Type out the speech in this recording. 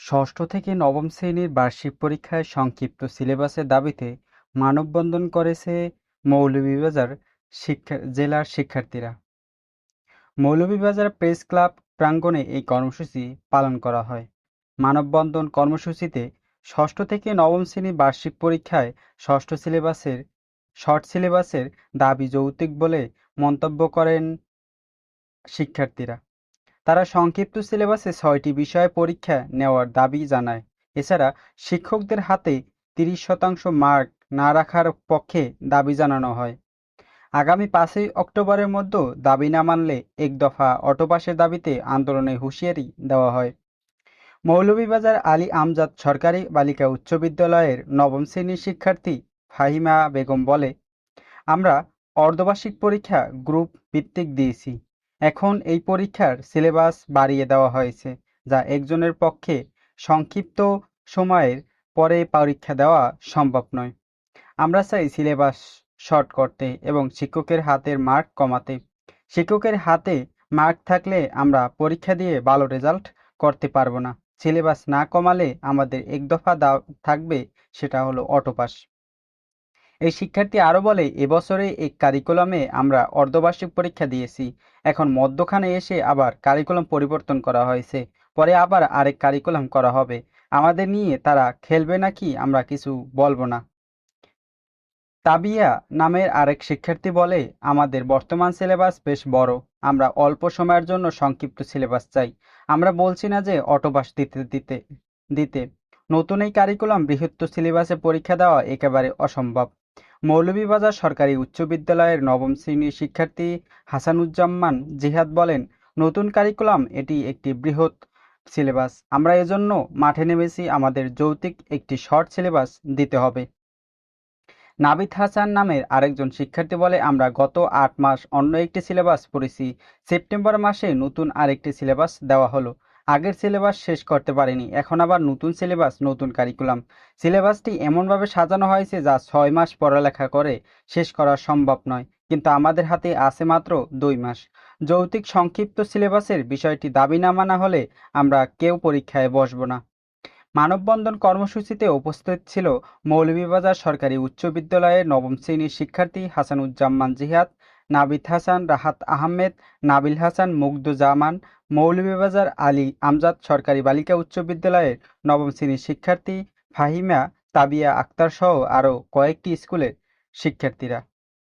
ষষ্ঠ থেকে নবম শ্রেণির বার্ষিক পরীক্ষায় সংক্ষিপ্ত সিলেবাসের দাবিতে মানববন্ধন করেছে মৌলভীবাজার শিক্ষা, জেলার শিক্ষার্থীরা। মৌলভীবাজার প্রেস ক্লাব প্রাঙ্গণে এই কর্মসূচি পালন করা হয়। মানববন্ধন কর্মসূচিতে ষষ্ঠ থেকে নবম শ্রেণির বার্ষিক পরীক্ষায় ষষ্ঠ সিলেবাসের শর্ট সিলেবাসের দাবি যৌক্তিক বলে মন্তব্য করেন শিক্ষার্থীরা। তারা সংক্ষিপ্ত সিলেবাসে ছয়টি বিষয়ে পরীক্ষা নেওয়ার দাবি জানায়। এছাড়া শিক্ষকদের হাতে তিরিশ শতাংশ মার্ক না রাখার পক্ষে দাবি জানানো হয়। আগামী পাঁচই অক্টোবরের মধ্যে দাবি না মানলে এক দফা অটোপাসের দাবিতে আন্দোলনের হুঁশিয়ারি দেওয়া হয়। মৌলভীবাজার আলী আমজাদ সরকারি বালিকা উচ্চ বিদ্যালয়ের নবম শ্রেণির শিক্ষার্থী ফাহিমা বেগম বলে, আমরা অর্ধবার্ষিক পরীক্ষা গ্রুপ ভিত্তিক দিয়েছি। এখন এই পরীক্ষার সিলেবাস বাড়িয়ে দেওয়া হয়েছে, যা একজনের পক্ষে সংক্ষিপ্ত সময়ের পরে পরীক্ষা দেওয়া সম্ভব নয়। আমরা চাই সিলেবাস শর্ট করতে এবং শিক্ষকের হাতের মার্ক কমাতে। শিক্ষকের হাতে মার্ক থাকলে আমরা পরীক্ষা দিয়ে ভালো রেজাল্ট করতে পারব না। সিলেবাস না কমালে আমাদের এক দফা দাও থাকবে, সেটা হলো অটোপাস। এই শিক্ষার্থী আরও বলে, এবছরে এই কারিকুলামে আমরা অর্ধবার্ষিক পরীক্ষা দিয়েছি। এখন মধ্যখানে এসে আবার কারিকুলাম পরিবর্তন করা হয়েছে। পরে আবার আরেক কারিকুলাম করা হবে। আমাদের নিয়ে তারা খেলবে নাকি আমরা কিছু বলব না। তাবিয়া নামের আরেক শিক্ষার্থী বলে, আমাদের বর্তমান সিলেবাস বেশ বড়। আমরা অল্প সময়ের জন্য সংক্ষিপ্ত সিলেবাস চাই। আমরা বলছি না যে অটোবাস দিতে দিতে দিতে। নতুন এই কারিকুলাম বৃহত্তর সিলেবাসে পরীক্ষা দেওয়া একেবারে অসম্ভব। মৌলভীবাজার সরকারি উচ্চ বিদ্যালয়ের নবম শ্রেণির শিক্ষার্থী হাসানুজ্জামান জিহাদ বলেন, নতুন কারিকুলাম এটি একটি বৃহৎ সিলেবাস। আমরা এজন্য মাঠে নেমেছি, আমাদের যৌক্তিক একটি শর্ট সিলেবাস দিতে হবে। নাবিদ হাসান নামের আরেকজন শিক্ষার্থী বলে, আমরা গত আট মাস অন্য একটি সিলেবাস পড়েছি। সেপ্টেম্বর মাসে নতুন আরেকটি সিলেবাস দেওয়া হলো। আগের সিলেবাস শেষ করতে পারিনি, এখন আবার নতুন সিলেবাস, নতুন কারিকুলাম সিলেবাসটি এমনভাবে সাজানো হয়েছে যা ছয় মাস পড়ালেখা করে শেষ করা সম্ভব নয়, কিন্তু আমাদের হাতে আছে মাত্র দুই মাস। যৌক্তিক সংক্ষিপ্ত সিলেবাসের বিষয়টি দাবি না মানা হলে আমরা কেউ পরীক্ষায় বসব না। মানববন্ধন কর্মসূচিতে উপস্থিত ছিল মৌলভীবাজার সরকারি উচ্চ বিদ্যালয়ের নবম শ্রেণির শিক্ষার্থী হাসানুজ্জামান জিহাদ নাবিদ হাসান, রাহাত আহমেদ, নাবিল হাসান, মুগ্ধজামান, মৌলভীবাজার, আলী আমজাদ সরকারি বালিকা উচ্চ বিদ্যালয়ের নবম শ্রেণির শিক্ষার্থী ফাহিমা তাবিয়া আক্তারসহ আরও কয়েকটি স্কুলের শিক্ষার্থীরা।